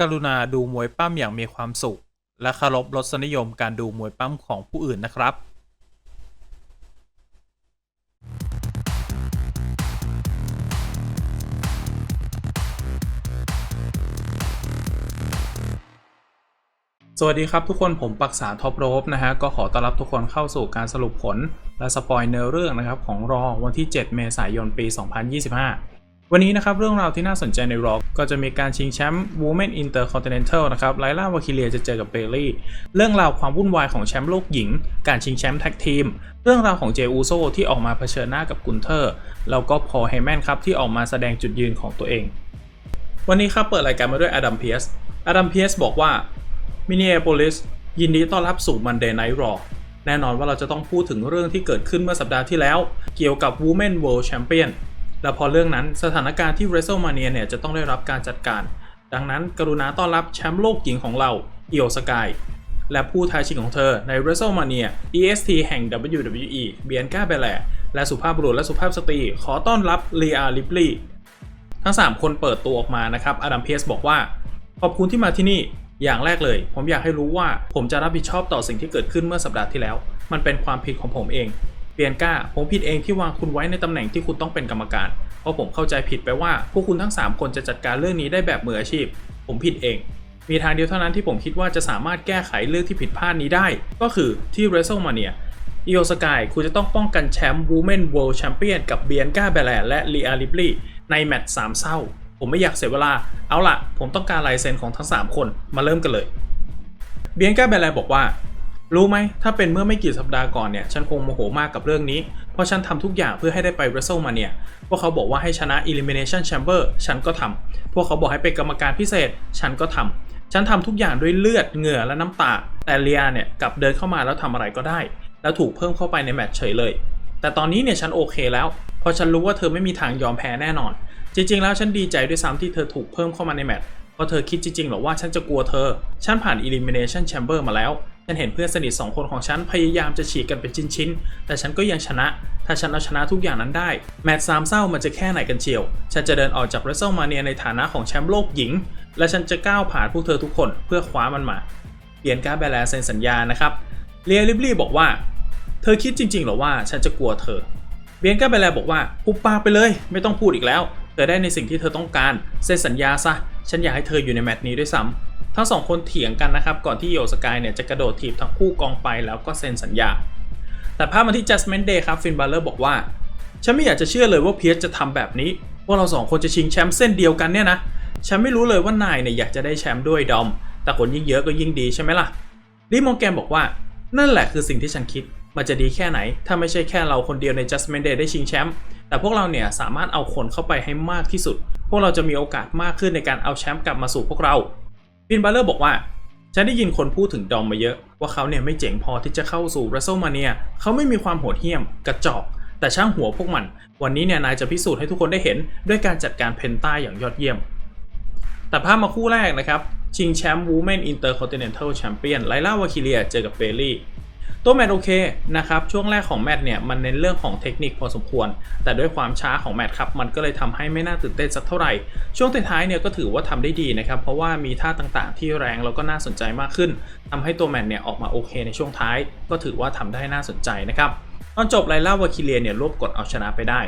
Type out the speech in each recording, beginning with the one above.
กรุณาดูมวยปั้มอย่างมีความสุข และเคารพรสนิยมการดูมวยปั้มของผู้อื่นนะครับสวัสดีครับทุกคนผมปักษาท็อปโรบนะฮะก็ขอต้อนรับทุกคนเข้าสู่การสรุปผล และสปอยเนื้อเรื่องนะครับของรอวันที่ 7 เมษายนปี 2025 วันนี้นะครับเรื่องราวที่น่าสนใจในรอก็จะมีการชิงแชมป์ Women Intercontinental นะครับไลล่าวาคิเลียจะเจอกับเบลลี่ เรื่องราวความวุ่นวายของแชมป์โลกหญิง การชิงแชมป์แท็กทีม เรื่องราวของเจอูโซที่ออกมาเผชิญหน้ากับกุนเทอร์ แล้วก็พอเฮแมนครับที่ออกมาแสดงจุดยืนของตัวเอง วันนี้ครับเปิดรายการมาด้วยอดัมเพียสอดัมเพียสบอกว่ามินิเอโปลิสยินดีต้อนรับสู่มันเดย์ไนท์รอแน่นอนว่าเราจะต้องพูดถึงเรื่องที่เกิดขึ้นเมื่อสัปดาห์ที่แล้ว เกี่ยวกับ Women World Champion และพอเรื่องนั้นสถานการณ์ที่ WrestleMania เนี่ยจะต้องได้รับการจัดการ ดังนั้นกรุณาต้อนรับแชมป์โลกหญิงของเราเอิโอสกายและผู้ท้าชิงของเธอใน WrestleMania EST แห่ง WWE เบียนกาเบลและสุภาพบุรุษและสุภาพสตรี ขอต้อนรับเลียริปลีทั้ง 3 คนเปิดตัวออกมานะครับอดัมเพสบอกว่า ขอบคุณที่มาที่นี่อย่างแรกเลย ผมอยากให้รู้ว่าผมจะรับผิดชอบต่อสิ่งที่เกิดขึ้นเมื่อสัปดาห์ที่แล้ว มันเป็นความผิดของผมเอง เปียนก้า ผมผิดเองที่วางคุณไว้ในตำแหน่งที่คุณต้องเป็นกรรมการ เพราะผมเข้าใจผิดไปว่าพวกคุณทั้ง 3 คนจะจัดการเรื่องนี้ได้แบบมืออาชีพ ผมผิดเอง มีทางเดียวเท่านั้นที่ผมคิดว่าจะสามารถแก้ไขเรื่องที่ผิดพลาดนี้ได้ ก็คือที่ WrestleMania อีโอสกายคุณจะต้องป้องกันแชมป์ Women World Champion กับเบียนก้าเบลและลีอาริบลีในแมตช์สามเศร้า ผมไม่อยากเสียเวลา เอาล่ะ ผมต้องการลายเซ็นของทั้ง 3 คนมาเริ่มกันเลย เบียนก้าเบลบอกว่า รู้ไหม ถ้าเป็นเมื่อไม่กี่สัปดาห์ก่อนเนี่ย ฉันคงโมโหมากกับเรื่องนี้ เพราะฉันทำทุกอย่างเพื่อให้ได้ไป WrestleMania พวกเขาบอกว่าให้ชนะ Elimination Chamber ฉันก็ทำพวกเขาบอกให้เป็นกรรมการพิเศษ ฉันก็ทำฉันทำทุกอย่างด้วยเลือดเหงื่อและน้ำตา แต่เลียเนี่ยกลับเดินเข้ามาแล้วทำอะไรก็ได้ แล้วถูกเพิ่มเข้าไปในแมตช์เฉยเลย แต่ตอนนี้เนี่ยฉันโอเคแล้ว เพราะฉันรู้ว่าเธอไม่มีทางยอมแพ้แน่นอน จริงๆ แล้วฉันดีใจด้วยซ้ำที่เธอถูกเพิ่มเข้ามาในแมตช์เพราะเธอคิดจริงๆหรอว่าฉันจะกลัวเธอ ฉันผ่าน Elimination Chamber มาแล้วฉันเห็นเพื่อนสนิท2คนของฉันพยายามจะฉีกกันเป็นชิ้นๆ แต่ฉันก็ยังชนะ ถ้าฉันเอาชนะทุกอย่างนั้นได้ แมตช์สามเศร้ามันจะแค่ไหนกันเชียว ฉันจะเดินออกจาก WrestleMania ในฐานะของแชมป์โลกหญิง และฉันจะก้าวผ่านพวกเธอทุกคนเพื่อคว้ามันมา เปลี่ยนการ์ดแบลเซ็นสัญญานะครับเลียริบลี่บอกว่า เธอคิดจริงๆหรอว่าฉันจะกลัวเธอ เบียนก้าเบลบอกว่าปุบปากไปเลย ไม่ต้องพูดอีกแล้ว เธอได้ในสิ่งที่เธอต้องการเซ็นสัญญาซะ ฉันอยากให้เธออยู่ในแมตช์นี้ด้วยซ้ำ ทั้งสองคนเถียงกันนะครับ ก่อนที่โยสกายเนี่ยจะกระโดดถีบทั้งคู่กองไปแล้วก็เซ็นสัญญา แต่ภาพมาที่ Judgment Day ครับฟินบาเลอร์บอกว่า ฉันไม่อยากจะเชื่อเลยว่าเพียสจะทำแบบนี้ ว่าเราสองคนจะชิงแชมป์เส้นเดียวกันเนี่ยนะ ฉันไม่รู้เลยว่านายเนี่ยอยากจะได้แชมป์ด้วยดอม แต่คนยิ่งเยอะก็ยิ่งดีใช่ไหมล่ะลิมองแกนบอกว่า นั่นแหละคือสิ่งที่ฉันคิด มันจะดีแค่ไหน ถ้าไม่ใช่แค่เราคนเดียวใน Judgment Day ได้ชิงแชมป์ แต่พวกเราเนี่ยสามารถเอาคนเข้าไปให้มากที่สุด พวกเราจะมีโอกาสมากขึ้นในการเอาแชมป์กลับมาสู่พวกเรา บินบาเลอร์บอกว่า ฉันได้ยินคนพูดถึงดอมมาเยอะ ว่าเขาเนี่ยไม่เจ๋งพอที่จะเข้าสู่รัสเซลมาเนียเขาไม่มีความโหดเหี้ยม กระจอก แต่ช่างหัวพวกมัน วันนี้เนี่ยนายจะพิสูจน์ให้ทุกคนได้เห็น ด้วยการจัดการเพนต้าอย่างยอดเยี่ยม แต่ภาพมาคู่แรกนะครับชิงแชมป์วูแมนอินเตอร์คอนติเนนทัลแชมเปี้ยนไลล่าวาคิเลียเจอกับเบลลี่ ตัวแมตช์โอเคนะครับช่วงแรกของแมตช์เนี่ยมันเน้นเรื่องของเทคนิคพอสมควร แต่ด้วยความช้าของแมตช์ครับมันก็เลยทำให้ไม่น่าตื่นเต้นสักเท่าไหร่ ช่วงท้ายๆเนี่ยก็ถือว่าทำได้ดีนะครับเพราะว่ามีท่าต่างๆ ที่แรงแล้วก็น่าสนใจมากขึ้นทำให้ตัวแมตช์เนี่ยออกมาโอเคในช่วงท้าย ก็ถือว่าทำได้น่าสนใจนะครับตอนจบไลล่าวาคิเลียเนี่ยรวบกดเอาชนะไปได้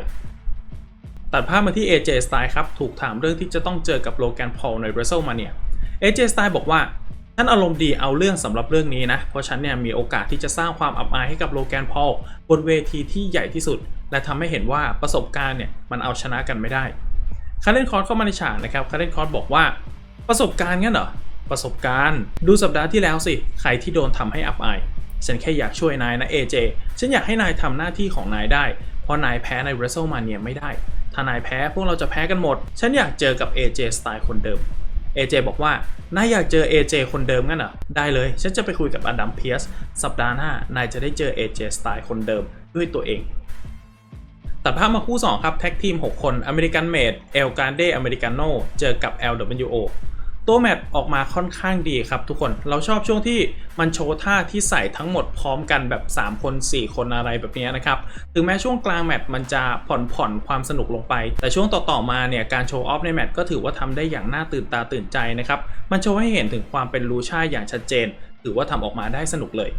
ตัดภาพมาที่ AJ Styles ครับ ถูกถามเรื่องที่จะต้องเจอกับโลแกนพอลใน WrestleMania AJ Styles บอกว่า ฉันอารมณ์ดีเอาเรื่องสำหรับเรื่องนี้นะ เพราะฉันเนี่ยมีโอกาสที่จะสร้างความอับอายให้กับโลแกนพอลบนเวทีที่ใหญ่ที่สุด และทำให้เห็นว่าประสบการณ์เนี่ยมันเอาชนะกันไม่ได้คาร์เดนคอร์สเข้ามาในฉากนะครับคาร์เดนคอร์สบอกว่าประสบการณ์งั้นเหรอประสบการณ์ ดูสัปดาห์ที่แล้วสิ ใครที่โดนทำให้อับอายฉันแค่อยากช่วยนายนะ AJ ฉันอยากให้นายทำหน้าที่ของนายได้ เพราะนายแพ้ใน WrestleMania ไม่ได้ ถ้านายแพ้พวกเราจะแพ้กันหมด ฉันอยากเจอกับ AJ สไตล์คนเดิม AJ บอกว่านายอยากเจอ AJ คนเดิมงั้นเหรอ ได้เลย ฉันจะไปคุยกับอดัมเพียสสัปดาห์หน้านายจะได้เจอ AJ สไตล์คนเดิมด้วยตัวเองตัดภาพมาคู่ 2 ครับ แท็กทีม 6 คนอเมริกันเมดเอลการเดอเมริกาโนเจอกับ LWO ตัวแมตช์ออกมาค่อนข้างดีครับทุกคนเราชอบช่วงที่มันโชว์ท่าที่ใส่ทั้งหมดพร้อมกันแบบ 3 คน 4 คนอะไรแบบนี้นะครับ ถึงแม้ช่วงกลางแมตช์มันจะผ่อนผ่อนความสนุกลงไป แต่ช่วงต่อๆมาเนี่ย การโชว์ออฟในแมตช์ก็ถือว่าทำได้อย่างน่าตื่นตาตื่นใจนะครับ มันโชว์ให้เห็นถึงความเป็นลูชาอย่างชัดเจน ถือว่าทำออกมาได้สนุกเลย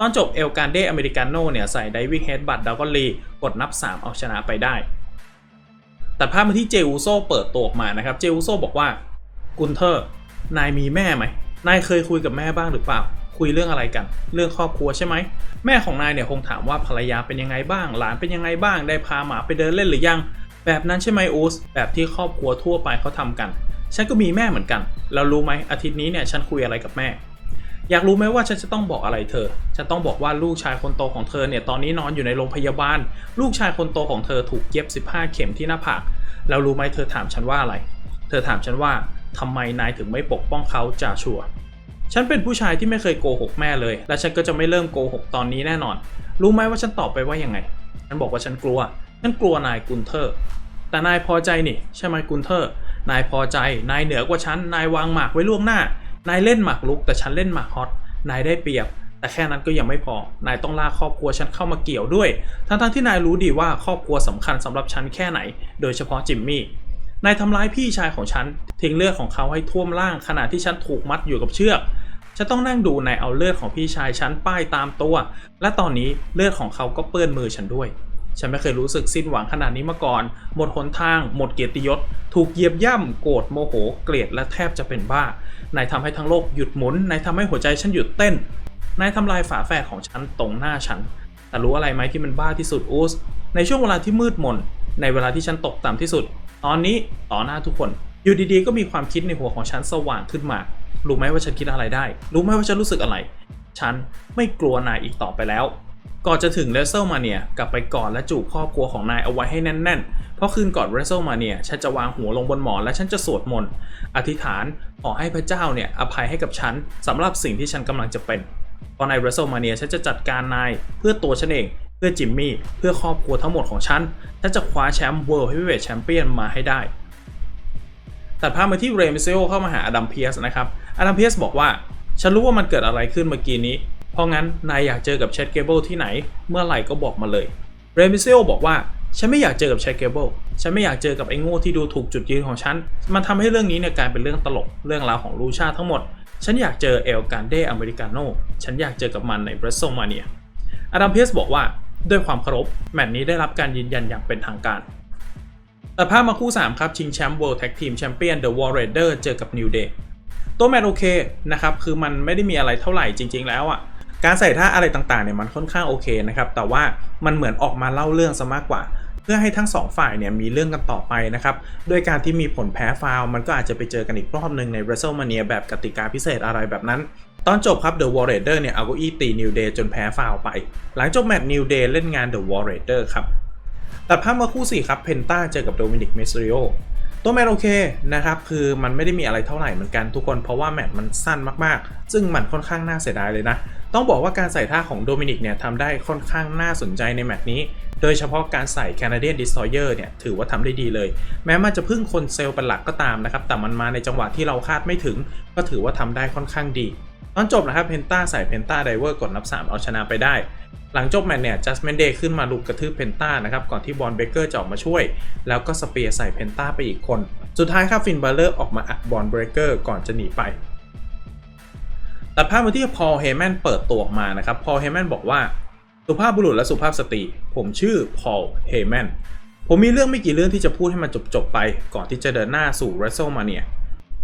ตอนจบเอลการเดอเมริกาโน่เนี่ยใส่ไดวิ่งเฮดบัตดาวก็ลีกดนับ 3 เอาชนะไปได้ แต่ภาพมาที่เจอูโซเปิดตัวออกมานะครับเจอูโซบอกว่า กุนเทอร์ นายมีแม่ไหม นายเคยคุยกับแม่บ้างหรือเปล่า คุยเรื่องอะไรกัน เรื่องครอบครัวใช่ไหม แม่ของนายเนี่ยคงถามว่าภรรยาเป็นยังไงบ้าง หลานเป็นยังไงบ้าง ได้พาหมาไปเดินเล่นหรือยัง แบบนั้นใช่ไหมอูส แบบที่ครอบครัวทั่วไปเขาทำกัน ฉันก็มีแม่เหมือนกัน แล้วรู้ไหมอาทิตย์นี้เนี่ยฉันคุยอะไรกับแม่ อยากรู้ไหมว่าฉันจะต้องบอกอะไรเธอ ฉันต้องบอกว่าลูกชายคนโตของเธอเนี่ยตอนนี้นอนอยู่ในโรงพยาบาล ลูกชายคนโตของเธอถูกเย็บ 15 เข็มที่หน้าผาก แล้วรู้ไหมเธอถามฉันว่าอะไร เธอถามฉันว่า ทำไมนายถึงไม่ปกป้องเขาจ่าชัว ฉันเป็นผู้ชายที่ไม่เคยโกหกแม่เลย และฉันก็จะไม่เริ่มโกหกตอนนี้แน่นอน รู้ไหมว่าฉันตอบไปว่ายังไง ฉันบอกว่าฉันกลัว ฉันกลัวนายกุนเทอร์ แต่นายพอใจนี่ ใช่ไหมกุนเทอร์ นายพอใจ นายเหนือกว่าฉัน นายวางหมากไว้ล่วงหน้า นายเล่นหมากลุก แต่ฉันเล่นหมากฮอต นายได้เปรียบ แต่แค่นั้นก็ยังไม่พอ นายต้องลากครอบครัวฉันเข้ามาเกี่ยวด้วย ทั้งๆที่นายรู้ดีว่าครอบครัวสำคัญสำหรับฉันแค่ไหน โดยเฉพาะจิมมี่ นายทำร้ายพี่ชายของฉันทิ้งเลือดของเขาให้ท่วมร่างขณะที่ฉันถูกมัดอยู่กับเชือกฉันต้องนั่งดูนายเอาเลือดของพี่ชายฉันป้ายตามตัว และตอนนี้เลือดของเขาก็เปื้อนมือฉันด้วย ฉันไม่เคยรู้สึกสิ้นหวังขนาดนี้มาก่อน หมดหนทาง หมดเกียรติยศ ถูกเหยียบย่ำ โกรธ โมโห เกลียด และแทบจะเป็นบ้า นายทำให้ทั้งโลกหยุดหมุน นายทำให้หัวใจฉันหยุดเต้น นายทำลายฝาแฝดของฉันตรงหน้าฉัน แต่รู้อะไรไหมที่มันบ้าที่สุดอูส ในช่วงเวลาที่มืดมน ในเวลาที่ฉันตกต่ำที่สุด ตอนนี้ต่อหน้าทุกคน อยู่ดีๆ ก็มีความคิดในหัวของฉันสว่างขึ้นมา รู้ไหมว่าฉันคิดอะไรได้ รู้ไหมว่าฉันรู้สึกอะไร ฉันไม่กลัวนายอีกต่อไปแล้ว ก่อนจะถึงเรสเซลมาเนียกลับไปกอดและจูบครอบครัวของนายเอาไว้ให้แน่นๆ เพราะคืนก่อนเรสเซลมาเนียฉันจะวางหัวลงบนหมอนและฉันจะสวดมนต์ อธิษฐานขอให้พระเจ้าเนี่ยอภัยให้กับฉันสำหรับสิ่งที่ฉันกำลังจะเป็นพอในเรสเซลมาเนียฉันจะจัดการนายเพื่อตัวฉันเอง พื่อจิมมี่เพื่อครอบครัวทั้งหมดของฉันฉันจะคว้าแชมป์ World Heavyweight Champion มาให้ได้ ตัดภาพมาที่เรมิเซโอเข้ามาหาอดัมเพียสนะครับอดัมเพียสบอกว่า ฉันรู้ว่ามันเกิดอะไรขึ้นเมื่อกี้นี้ เพราะงั้นนายอยากเจอกับเชดเกเบิลที่ไหน เมื่อไหร่ก็บอกมาเลยเรมิเซโอบอกว่าฉันไม่อยากเจอกับเชดเกเบิลฉันไม่อยากเจอกับไอ้โง่ที่ดูถูกจุดยืนของฉัน มันทำให้เรื่องนี้เนี่ยกลายเป็นเรื่องตลกเรื่องราวของลูชาทั้งหมด ฉันอยากเจอเอลการเดอเมริกาโนฉันอยากเจอกับมันในเบรสโซมาเนียอดัมเพียสบอกว่า ด้วยความเคารพแมตช์นี้ได้รับการยืนยันอย่างเป็นทางการ แต่ภาพมาคู่ 3 ครับชิงแชมป์ World Tag Team Champion The War Raider เจอกับ New Day ตัวแมตช์โอเคนะครับ คือมันไม่ได้มีอะไรเท่าไหร่จริง ๆ แล้วอะ่ะการใส่ท่าอะไรต่างๆเนี่ยมันค่อนข้างโอเคนะครับ แต่ว่ามันเหมือนออกมาเล่าเรื่องซะมากกว่า พื่อให้ทั้งสองฝ่ายเนี่ยมีเรื่องกันต่อไปนะครับโดยการที่มีผลแพ้ฟาวมันก็อาจจะไปเจอกันอีกรอบหนึ่งใน WrestleMania แบบกติกาพิเศษอะไรแบบนั้น ตอนจบครับ The War Raider เนี่ยเอาเก้าอี้ตี New Day จนแพ้ฟาวไป หลังจบแมตช์ New Day เล่นงาน The War Raider ครับตัดภาพมาคู่4ครับเพนต้าเจอกับโดมินิกเมสริโอตัวแมตช์โอเคนะครับคือมันไม่ได้มีอะไรเท่าไหร่เหมือนกันทุกคนเพราะว่าแมตช์มันสั้นมากๆ ซึ่งมันค่อนข้างน่าเสียดายเลยนะ ต้องบอกว่าการใส่ท่าของโดมินิกเนี่ยทำได้ค่อนข้างน่าสนใจในแมตช์นี้ โดยเฉพาะการใส่ Canadian Destroyer เนี่ยถือว่าทำได้ดีเลย แม้มันจะพึ่งคนเซลล์เป็นหลักก็ตามนะครับ แต่มันมาในจังหวะที่เราคาดไม่ถึง ก็ถือว่าทำได้ค่อนข้างดี ตอนจบนะครับเพนต้าใส่เพนต้าไดเวอร์กดนับ 3 เอาชนะไปได้ หลังจบแมตช์เนี่ยจัสเมนเดย์ขึ้นมาลุกกระทืบเพนต้านะครับก่อนที่บอลเบเกอร์จะออกมาช่วย แล้วก็สเปียร์ใส่เพนต้าไปอีกคน สุดท้ายครับฟินบัลเลอร์ออกมาอัดบอลเบเกอร์ก่อนจะหนีไป ตัดภาพมาที่พอลเฮแมนเปิดตัวออกมานะครับ พอลเฮแมนบอกว่าสุภาพบุรุษและสุภาพสตรี ผมชื่อพอลเฮแมนผมมีเรื่องไม่กี่เรื่องที่จะพูดให้มันจบๆไป ก่อนที่จะเดินหน้าสู่ WrestleMania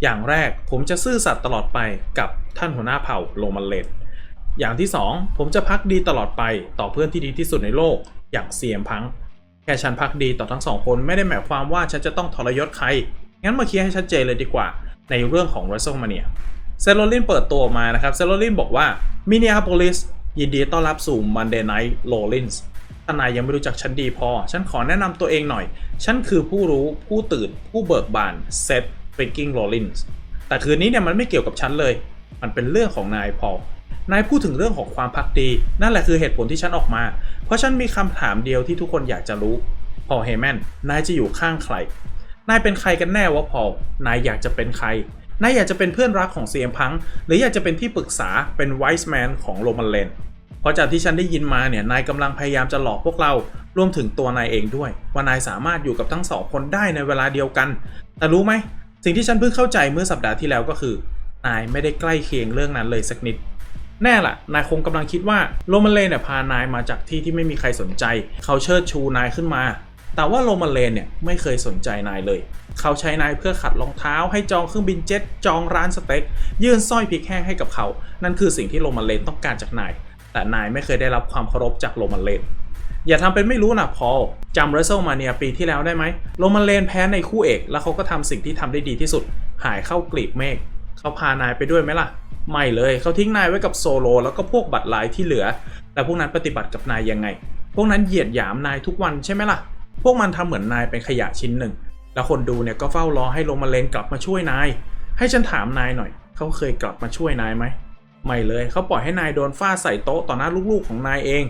อย่างแรกผมจะซื่อสัตย์ตลอดไปกับท่านหัวหน้าเผ่าโรมันเลนอย่างที่ 2 ผมจะพักดีตลอดไปต่อเพื่อนที่ดีที่สุดในโลกอย่างเซียมพัง แค่ฉันพักดีต่อทั้งสองคนไม่ได้หมายความว่าฉันจะต้องทรยศใคร งั้นมาเคลียร์ให้ชัดเจนเลยดีกว่า ในเรื่องของ WrestleMania เซโรลินเปิดตัวมานะครับเซโรลินบอกว่ามิน e อาโพลิสยินดีต้อนรับสู่ Monday Night Rollins ถ้านายยังไม่รู้จักฉันดีพอ ฉันขอแนะนำตัวเองหน่อย ฉันคือผู้รู้ผู้ตื่นผู้เบิกบานเซธฟริกกิ้งโรลินส์แต่คืนนี้เนี่ยมันไม่เกี่ยวกับฉันเลย มันเป็นเรื่องของนายพอ นายพูดถึงเรื่องของความพักดี นั่นแหละคือเหตุผลที่ฉันออกมา เพราะฉันมีคำถามเดียวที่ทุกคนอยากจะรู้ พอเฮแมน นายจะอยู่ข้างใคร นายเป็นใครกันแน่วะพอ นายอยากจะเป็นใคร นายอยากจะเป็นเพื่อนรักของเซียมพัง หรืออยากจะเป็นที่ปรึกษาเป็นไวส์แมนของโรมันเลนเพราะจากที่ฉันได้ยินมาเนี่ยนายกำลังพยายามจะหลอกพวกเรารวมถึงตัวนายเองด้วย ว่านายสามารถอยู่กับทั้งสองคนได้ในเวลาเดียวกัน แต่รู้ไหมสิ่งที่ฉันเพิ่งเข้าใจเมื่อสัปดาห์ที่แล้วก็คือนายไม่ได้ใกล้เคียงเรื่องนั้นเลยสักนิด แน่ล่ะ นายคงกำลังคิดว่าโรมันเลนเนี่ยพานายมาจากที่ที่ไม่มีใครสนใจ เขาเชิดชูนายขึ้นมา แต่ว่าโรมันเลนเนี่ยไม่เคยสนใจนายเลย เขาใช้นายเพื่อขัดรองเท้า ให้จองเครื่องบินเจ็ต จองร้านสเต็ก ยื่นสร้อยพริกแห้งให้กับเขา นั่นคือสิ่งที่โรมันเลนต้องการจากนาย แต่นายไม่เคยได้รับความเคารพจากโรมันเลน อย่าทำเป็นไม่รู้นะพอลจำเรเซลมาเนียปีที่แล้วได้ไหมโรมันเลนแพ้ในคู่เอก แล้วเขาก็ทำสิ่งที่ทำได้ดีที่สุด หายเข้ากลีบเมฆเขาพานายไปด้วยไหมล่ะ ไม่เลยเขาทิ้งนายไว้กับโซโลแล้วก็พวกบัตรลายที่เหลือ แต่พวกนั้นปฏิบัติกับนายยังไง พวกนั้นเหยียดหยามนายทุกวันใช่ไหมล่ะ พวกมันทำเหมือนนายเป็นขยะชิ้นหนึ่ง แล้วคนดูเนี่ยก็เฝ้ารอให้โรมาเลนกลับมาช่วยนาย ให้ฉันถามนายหน่อย เขาเคยกลับมาช่วยนายไหมไม่เลย เขาปล่อยให้นายโดนฟาดใส่โต๊ะต่อหน้าลูกๆของนายเอง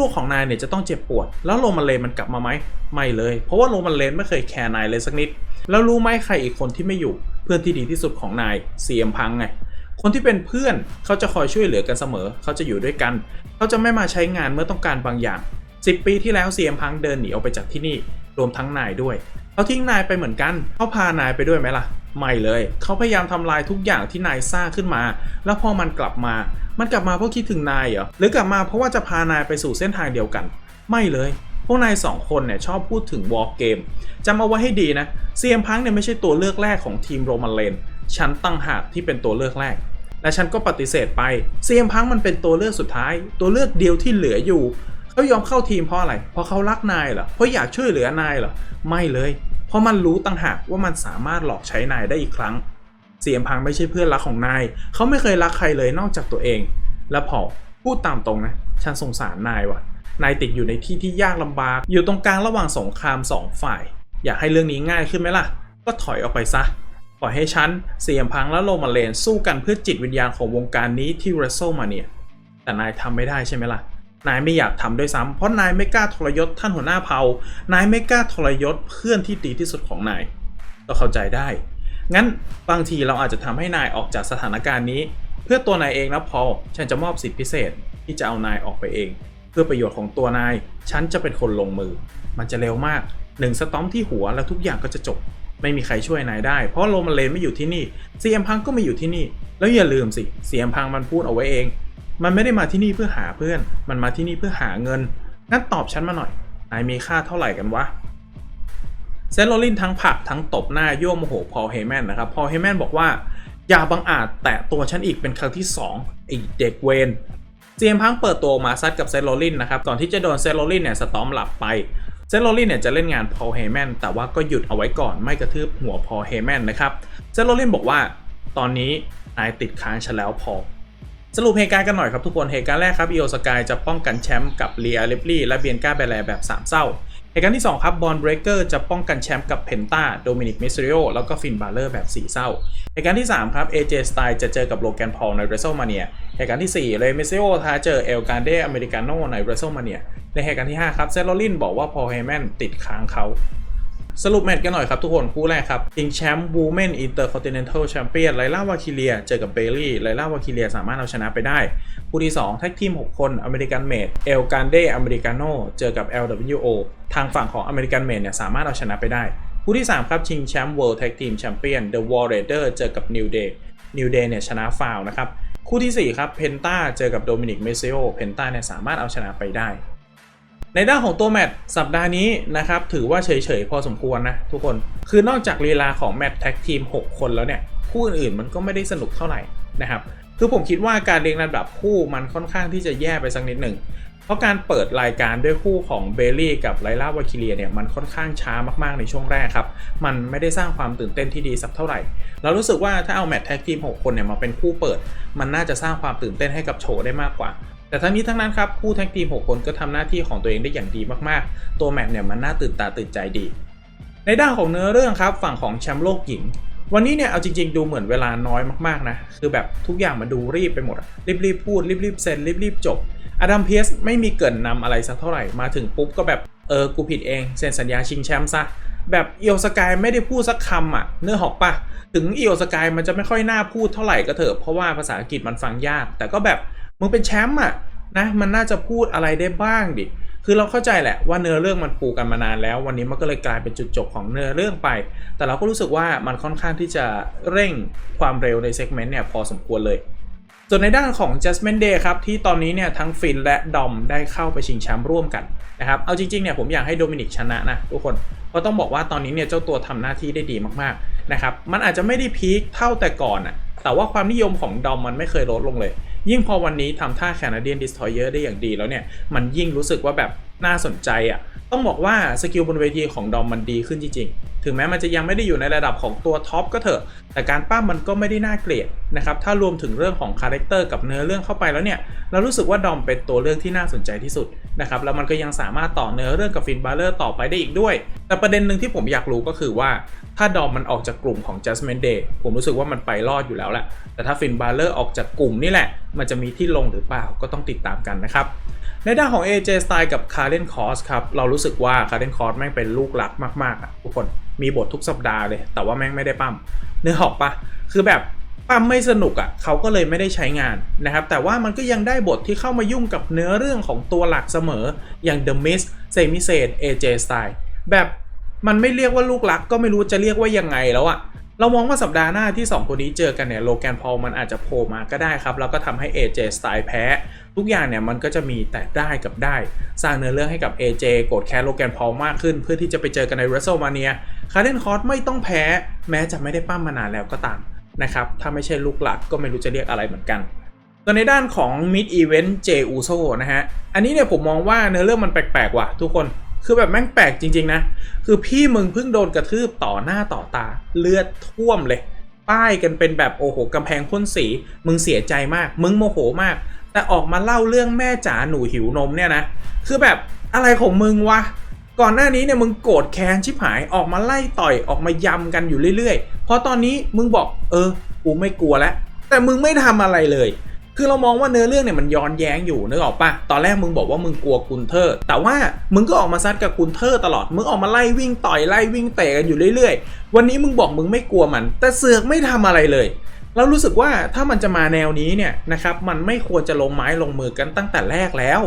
ลูกๆของนายเนี่ยจะต้องเจ็บปวด แล้วโรมันเลนมันกลับมาไหม ไม่เลย เพราะว่าโรมันเลนไม่เคยแคร์นายเลยสักนิด แล้วรู้ไหมใครอีกคนที่ไม่อยู่ เพื่อนที่ดีที่สุดของนายเสียมพังไง คนที่เป็นเพื่อนเขาจะคอยช่วยเหลือกันเสมอ เขาจะอยู่ด้วยกัน เขาจะไม่มาใช้งานเมื่อต้องการบางอย่าง 10 ปีที่แล้วเซียมพังเดินหนีออกไปจากที่นี่ รวมทั้งนายด้วยเขาทิ้งนายไปเหมือนกันเขาพานายไปด้วยไหมล่ะ ไม่เลย เขาพยายามทำลายทุกอย่างที่นายสร้างขึ้นมา แล้วพอมันกลับมา มันกลับมาเพราะคิดถึงนายเหรอ หรือกลับมาเพราะว่าจะพานายไปสู่เส้นทางเดียวกัน ไม่เลย พวกนายสองคนเนี่ยชอบพูดถึงวอลเกมจำเอาไว้ให้ดีนะ เซียมพังเนี่ยไม่ใช่ตัวเลือกแรกของทีมโรมันเลน ฉันตั้งหากที่เป็นตัวเลือกแรกและฉันก็ปฏิเสธไป เซียมพังมันเป็นตัวเลือกสุดท้าย ตัวเลือกเดียวที่เหลืออยู่ เขายอมเข้าทีมเพราะอะไร เพราะเขารักนายเหรอ เพราะอยากช่วยเหลือนายเหรอ ไม่เลย เพราะมันรู้ตั้งหากว่ามันสามารถหลอกใช้นายได้อีกครั้ง เสียมพังไม่ใช่เพื่อนรักของนาย เขาไม่เคยรักใครเลยนอกจากตัวเอง และพอพูดตามตรงนะ ฉันสงสารนายว่ะ นายติดอยู่ในที่ที่ยากลำบาก อยู่ตรงกลางระหว่างสงครามสองฝ่าย อยากให้เรื่องนี้ง่ายขึ้นไหมล่ะ ก็ถอยออกไปซะ ปล่อยให้ฉัน เสียมพังและโรมาเลนสู้กันเพื่อจิตวิญญาณของวงการนี้ที่เร s โซมาเนียแต่นายทำไม่ได้ใช่ไหมล่ะ นายไม่อยากทำด้วยซ้ำเพราะนายไม่กล้าทรยศท่านหัวหน้าเผ่านายไม่กล้าทรยศเพื่อนที่ดีที่สุดของนายก็เข้าใจได้ งั้นบางทีเราอาจจะทำให้นายออกจากสถานการณ์นี้ เพื่อตัวนายเองนะพอฉันจะมอบสิทธิพิเศษที่จะเอานายออกไปเอง เพื่อประโยชน์ของตัวนาย ฉันจะเป็นคนลงมือ มันจะเร็วมากหนึ่งสตอมที่หัวแล้วทุกอย่างก็จะจบ ไม่มีใครช่วยนายได้ เพราะโรมันเลนไม่อยู่ที่นี่เซียมพังก็ไม่อยู่ที่นี่ แล้วอย่าลืมสิเซียมพังมันพูดเอาไว้เอง มันไม่ได้มาที่นี่เพื่อหาเพื่อน มันมาที่นี่เพื่อหาเงิน งั้นตอบฉันมาหน่อย นายมีค่าเท่าไหร่กันวะ เซนโรลินทั้งผักทั้งตบหน้ายั่วโมโหพอเฮแมนนะครับ พอเฮแมนบอกว่า อย่าบังอาจแตะตัวฉันอีกเป็นครั้งที่2ไอเด็กเวนเซียมพังเปิดตัวออกมาซัดกับเซนโรลินนะครับ ก่อนที่จะโดนเซนโรลินเนี่ยสตอมหลับไป เซนโรลินเนี่ยจะเล่นงานพอเฮแมนแต่ว่าก็หยุดเอาไว้ก่อนไม่กระทืบหัวพอเฮแมนนะครับ เซนโรลินบอกว่า ตอนนี้นายติดค้างฉันแล้วพอ สรุปเหตุการณ์กันหน่อยครับทุกคนเหตุการณ์แรกครับอีโอสกายจะป้องกันแชมป์กับเลียเลปลี่และเบียนกาเบแลแบบสามเศร้าเหตุการณ์ที่ 2 ครับบอลเบรเกอร์จะป้องกันแชมป์กับเพนตาโดมินิกมิสซิโอแล้วก็ฟินบาเลอร์แบบ4เศร้าเหตุการณ์ที่ 3 ครับ AJ Styles จะเจอกับโลแกนพอลใน WrestleMania เหตุการณ์ที่4เลยมิสซิโอท้าเจอเอลการเดอเมริกาโนใน WrestleMania ในเหตุการณ์ที่5ครับเซโรลินบอกว่าพอลเฮแมนติดค้างเขา สรุปแมตช์กันหน่อยครับทุกคนคู่แรกครับชิงแชมป์วูแมนอินเตอร์คอนติเนนทัลแชมเปี้ยนไลล่าวาคิเลียเจอกับเบลลี่ไลล่าวาคิเลียสามารถเอาชนะไปได้ คู่ที่ 2 แท็กทีม 6 คนอเมริกันเมดเอลการเดอเมริกาโนเจอกับ LWO ทางฝั่งของอเมริกันเมดเนี่ยสามารถเอาชนะไปได้ คู่ที่ 3 ครับชิงแชมป์ World Tag Team Champion The War Raider เจอกับ New Day New Day เนี่ยชนะฟาวนะครับคู่ทีสี่4 ครับเพนตาเจอกับโดมินิกเมซิโอเพนตาเนี่ยสามารถเอาชนะไปได้ ในด้านของตัวแมตช์สัปดาห์นี้นะครับถือว่าเฉยๆพอสมควรนะทุกคน คือนอกจากลีลาของแมตช์แท็กทีม 6 คนแล้วเนี่ยคู่อื่นๆมันก็ไม่ได้สนุกเท่าไหร่นะครับคือผมคิดว่าการเรียงลำดับคู่มันค่อนข้างที่จะแย่ไปสักนิดหนึ่งเพราะการเปิดรายการด้วยคู่ของเบลลี่กับไลล่าวาคิเลียเนี่ยมันค่อนข้างช้ามากๆในช่วงแรกครับ มันไม่ได้สร้างความตื่นเต้นที่ดีสักเท่าไหร่ เรารู้สึกว่าถ้าเอาแมตช์แท็กทีม 6 คนเนี่ยมาเป็นคู่เปิด มันน่าจะสร้างความตื่นเต้นให้กับโชว์ได้มากกว่า แต่ทั้งนี้ทั้งนั้นครับคู่แท็กทีม 6 คนก็ทำหน้าที่ของตัวเองได้อย่างดีมากๆ ตัวแมตช์เนี่ยมันน่าตื่นตาตื่นใจดี ในด้านของเนื้อเรื่องครับฝั่งของแชมป์โลกหญิง วันนี้เนี่ยเอาจริงๆ ดูเหมือนเวลาน้อยมากๆนะคือแบบทุกอย่างมันดูรีบไปหมดอะรีบๆพูดรีบๆเซ็นรีบๆจบอดัมเพียสไม่มีเกินนำอะไรสักเท่าไหร่มาถึงปุ๊บก็แบบเออกูผิดเองเซ็นสัญญาชิงแชมป์ซะแบบเอียวสกายไม่ได้พูดสักคำอะเนื้อหอกปะถึงเอียวสกายมันจะไม่ค่อยน่าพูดเท่าไหร่ก็เถอะเพราะว่าภาษาอังกฤษมันฟังยาก แต่ก็แบบ มึงเป็นแชมป์อะนะมันน่าจะพูดอะไรได้บ้างดิคือเราเข้าใจแหละว่าเนื้อเรื่องมันปูกันมานานแล้ว วันนี้มันก็เลยกลายเป็นจุดจบของเนื้อเรื่องไป แต่เราก็รู้สึกว่ามันค่อนข้างที่จะเร่งความเร็วในเซกเมนต์เนี่ยพอสมควรเลยส่วนในด้านของ Judgment Day ครับ ที่ตอนนี้เนี่ยทั้งฟินและดอมได้เข้าไปชิงแชมป์ร่วมกันนะครับ เอาจริงๆเนี่ยผมอยากให้โดมินิกชนะนะทุกคน เพราะต้องบอกว่าตอนนี้เนี่ยเจ้าตัวทำหน้าที่ได้ดีมากๆนะครับ มันอาจจะไม่ได้พีคเท่าแต่ก่อนอะแต่ว่าความนิยมของดอมมันไม่เคยลดลงเลย ยิ่งพอวันนี้ทำท่าแคนาเดียนดิสทอยเยอร์ได้อย่างดีแล้วเนี่ย มันยิ่งรู้สึกว่าแบบ น่าสนใจอะต้องบอกว่าสกิลบนเวทีของดอมมันดีขึ้นจริงๆ ถึงแม้มันจะยังไม่ได้อยู่ในระดับของตัวท็อปก็เถอะ แต่การป้ามันก็ไม่ได้น่าเกลียดนะครับ ถ้ารวมถึงเรื่องของคาแรคเตอร์กับเนื้อเรื่องเข้าไปแล้วเนี่ย เรารู้สึกว่าดอมเป็นตัวเลือกที่น่าสนใจที่สุดนะครับ แล้วมันก็ยังสามารถต่อเนื้อเรื่องกับฟินบาเลอร์ต่อไปได้อีกด้วย แต่ประเด็นหนึ่งที่ผมอยากรู้ก็คือว่า ถ้าดอมมันออกจากกลุ่มของ Judgment Day ผมรู้สึกว่ามันไปรอดอยู่แล้วแหละ แต่ถ้าฟินบาเลอร์ออกจากกลุ่มนี่แหละ มันจะมีที่ลงหรือเปล่าก็ต้องติดตามกันนะครับ ในด้านของ AJ Style กับ Karen Cross ครับ เรารู้สึกว่า Karen Cross แม่งเป็นลูกรักมากๆอะทุกคนมีบททุกสัปดาห์เลย แต่ว่าแม่งไม่ได้ปั้มเนื้อหอกปะคือแบบปั้มไม่สนุกอะเขาก็เลยไม่ได้ใช้งานนะครับ แต่ว่ามันก็ยังได้บทที่เข้ามายุ่งกับเนื้อเรื่องของตัวหลักเสมออย่าง The Mist s e m i s a d AJ Style แบบมันไม่เรียกว่าลูกรักก็ไม่รู้จะเรียกว่ายังไงแล้วอะเรามองว่าสัปดาห์หน้าที่ 2 คนนี้เจอกันเนี่ยโลแกนพอลมันอาจจะโผล่มาก็ได้ครับ แล้วก็ทำให้ AJ สไตล์แพ้ ทุกอย่างเนี่ยมันก็จะมีแต่ได้กับได้ สร้างเนื้อเรื่องให้กับ AJ โกรธแค้นโลแกนพอลมากขึ้น เพื่อที่จะไปเจอกันใน WrestleMania คาร์เดนคอร์สไม่ต้องแพ้แม้จะไม่ได้ปั้มมานานแล้วก็ตามนะครับถ้าไม่ใช่ลูกหลักก็ไม่รู้จะเรียกอะไรเหมือนกันส่วนในด้านของ Mid Event J Uso นะฮะ อันนี้เนี่ยผมมองว่าเนื้อเรื่องมันแปลกๆว่ะทุกคน คือแบบแม่งแปลกจริงๆนะ คือพี่มึงเพิ่งโดนกระทืบต่อหน้าต่อตา เลือดท่วมเลย ป้ายกันเป็นแบบโอ้โหกำแพงพ่นสี มึงเสียใจมาก มึงโมโหมาก แต่ออกมาเล่าเรื่องแม่จ๋าหนูหิวนมเนี่ยนะคือแบบอะไรของมึงวะก่อนหน้านี้เนี่ยมึงโกรธแค้นชิบหายออกมาไล่ต่อยออกมายำกันอยู่เรื่อยๆพอตอนนี้มึงบอกเออกูไม่กลัวแล้ว แต่มึงไม่ทำอะไรเลย คือเรามองว่าเนื้อเรื่องเนี่ยมันย้อนแย้งอยู่นึกออกปะตอนแรกมึงบอกว่ามึงกลัวกุนเทอร์ แต่ว่ามึงก็ออกมาซัดกับกุนเทอร์ตลอด มึงออกมาไล่วิ่งต่อยไล่วิ่งเตะกันอยู่เรื่อยๆ วันนี้มึงบอกมึงไม่กลัวมัน แต่เสือกไม่ทำอะไรเลย เรารู้สึกว่าถ้ามันจะมาแนวนี้เนี่ยนะครับมันไม่ควรจะลงไม้ลงมือกันตั้งแต่แรกแล้ว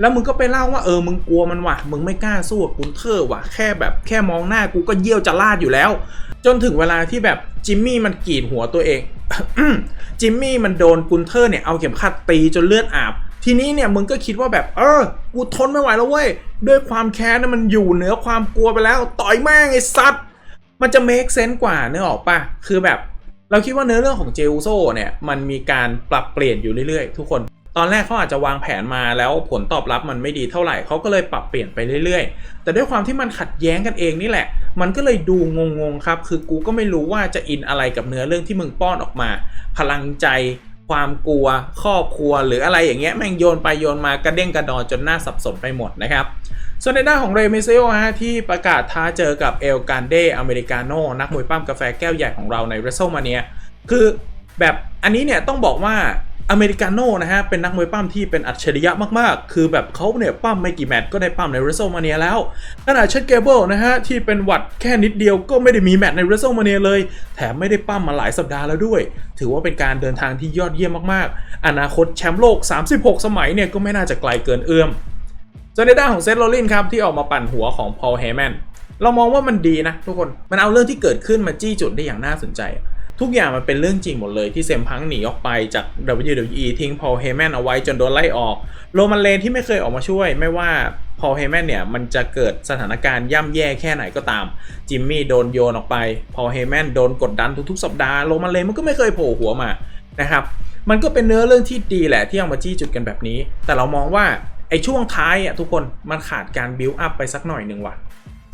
แล้วมึงก็ไปเล่าว่าเออมึงกลัวมันว่ะมึงไม่กล้าสู้กับกุนเทอร์ว่ะแค่แบบแค่มองหน้ากูก็เยี่ยวจะลาดอยู่แล้ว จนถึงเวลาที่แบบจิมมี่มันกรีดหัวตัวเองจิมมี่มันโดนกุนเทอร์เนี่ยเอาเข็มขัดตีจนเลือดอาบทีนี้เนี่ยมึงก็คิดว่าแบบเออ กูทนไม่ไหวแล้วเว้ย ด้วยความแค้นนะมันอยู่เหนือความกลัวไปแล้ว ต่อยแม่งไอ้สัตว์ มันจะ make sense กว่าเนื้อออกปะคือแบบ เราคิดว่าเนื้อเรื่องของเจลโซเนี่ยมันมีการปรับเปลี่ยนอยู่เรื่อยๆ ทุกคน ตอนแรกเขาอาจจะวางแผนมาแล้วผลตอบรับมันไม่ดีเท่าไหร่เขาก็เลยปรับเปลี่ยนไปเรื่อยๆ แต่ด้วยความที่มันขัดแย้งกันเองนี่แหละ มันก็เลยดูงงๆครับ คือกูก็ไม่รู้ว่าจะอินอะไรกับเนื้อเรื่องที่มึงป้อนออกมา พลังใจ ความกลัว ครอบครัว หรืออะไรอย่างเงี้ยแม่งโยนไปโยนมากระเด้งกระดอนจนหน่าสับสนไปหมดนะครับ ส่วนในด้านของเรมิเซโอฮะที่ประกาศท้าเจอกับเอลการเดอเมริกาโนนักมวยปั้มกาแฟแก้วใหญ่ของเราใน w r e s t l e m a n i a คือแบบอันนี้เนี่ยต้องบอกว่าอเมริกาโน่นะฮะเป็นนักมวยปั้มที่เป็นอัจฉริยะมากๆ คือแบบเขาเนี่ยปั้มไม่กี่แมตช์ก็ได้ปั้มใน w r e s t l e m a n i a แล้วขณะเชดเกเบิลนะฮะที่เป็นหวัดแค่นิดเดียวก็ไม่ได้มีแมตช์ใน w r e s t l e m a n i a เลย แถมไม่ได้ปั้มมาหลายสัปดาห์แล้วด้วย ถือว่าเป็นการเดินทางที่ยอดเยี่ยมมากๆ อนาคตแชมป์โลก 36 สมัยเนี่ยก็ไม่น่าจะไกลเกินเอื้อม ส่วนในด้านของเซธโรลินครับที่ออกมาปั่นหัวของพอลเฮแมนเรามองว่ามันดีนะทุกคนมันเอาเรื่องที่เกิดขึ้นมาจี้จุดได้อย่างน่าสนใจ ทุกอย่างมันเป็นเรื่องจริงหมดเลยที่เซมพังหนีออกไปจาก WWE ทิ้งพอลเฮแมนเอาไว้จนโดนไล่ออกโรมันเลนที่ไม่เคยออกมาช่วย ไม่ว่าพอลเฮแมนเนี่ยมันจะเกิดสถานการณ์ย่ำแย่แค่ไหนก็ตามจิมมี่โดนโยนออกไปพอลเฮแมนโดนกดดันทุกๆสัปดาห์โรมันเลนมันก็ไม่เคยโผล่หัวมานะครับมันก็เป็นเนื้อเรื่องที่ดีแหละที่เอามาจี้จุดกันแบบนี้ แต่เรามองว่า ไอช่วงท้ายอะทุกคนมันขาดการบิวอัพไปสักหน่อยหนึ่งว่ะ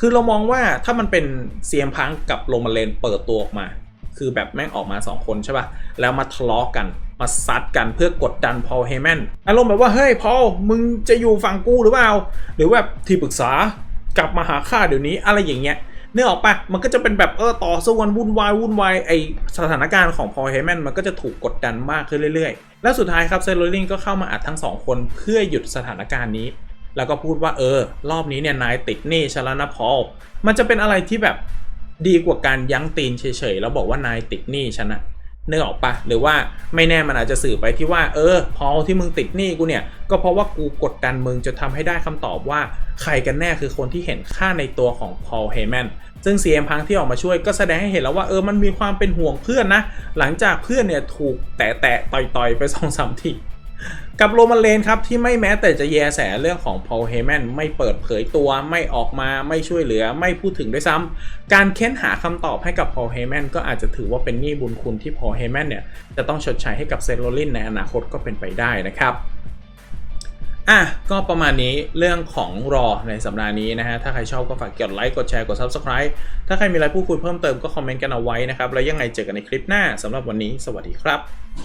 คือเรามองว่าถ้ามันเป็นเซียมพังกับโรมาเลนเปิดตัวออกมา คือแบบแม่งออกมา 2 คนใช่ป่ะ แล้วมาทะเลาะกันมาซัดกันเพื่อกดดันพอลเฮแมนอารมณ์แบบว่าเฮ้ยพอลมึงจะอยู่ฝั่งกูหรือเปล่า หรือแบบที่ปรึกษากลับมาหาข้าเดี๋ยวนี้อะไรอย่างเงี้ย เนื้อออกปะมันก็จะเป็นแบบเออต่อสู้กันวุ่นวายวุ่นวายไอสถานการณ์ของพอลเฮแมนมันก็จะถูกกดดันมากขึ้นเรื่อยๆ แล้วสุดท้ายครับเซโรลิงก็เข้ามาอัดทั้งสองคนเพื่อหยุดสถานการณ์นี้ แล้วก็พูดว่าเออ รอบนี้เนี่ยนายติดหนี้ชนแล้วนะพอลมันจะเป็นอะไรที่แบบดีกว่าการยั้งตีนเฉยๆแล้วบอกว่านายติดหนี้ฉันอะ นึกออกปะหรือว่าไม่แน่มันอาจจะสื่อไปที่ว่า เออ พอลที่มึงติดหนี้กูเนี่ย ก็เพราะว่ากูกดดันมึงจนทำให้ได้คำตอบว่า ใครกันแน่คือคนที่เห็นค่าในตัวของพอลเฮแมนซึ่ง CM พังที่ออกมาช่วยก็แสดงให้เห็นแล้วว่าเออมันมีความเป็นห่วงเพื่อนนะ หลังจากเพื่อนเนี่ยถูกแตะแตะต่อยต่อยๆไปสองสามที กับโรมันเลนครับที่ไม่แม้แต่จะแยแสเรื่องของพอลเฮแมนไม่เปิดเผยตัวไม่ออกมาไม่ช่วยเหลือไม่พูดถึงด้วยซ้ำการเค้นหาคำตอบให้กับพอลเฮแมนก็อาจจะถือว่าเป็นหนี้บุญคุณที่พอลเฮแมนเนี่ยจะต้องชดใช้ให้กับเซนโรลินในอนาคตก็เป็นไปได้นะครับอะก็ประมาณนี้เรื่องของรอในสัปดาห์นี้นะฮะ ถ้าใครชอบก็ฝากกดไลค์กดแชร์กด Subscribe ถ้าใครมีอะไรพูดคุยเพิ่มเติมก็คอมเมนต์กันเอาไว้นะครับ แล้วยังไงเจอกันในคลิปหน้าสำหรับวันนี้ สวัสดีครับ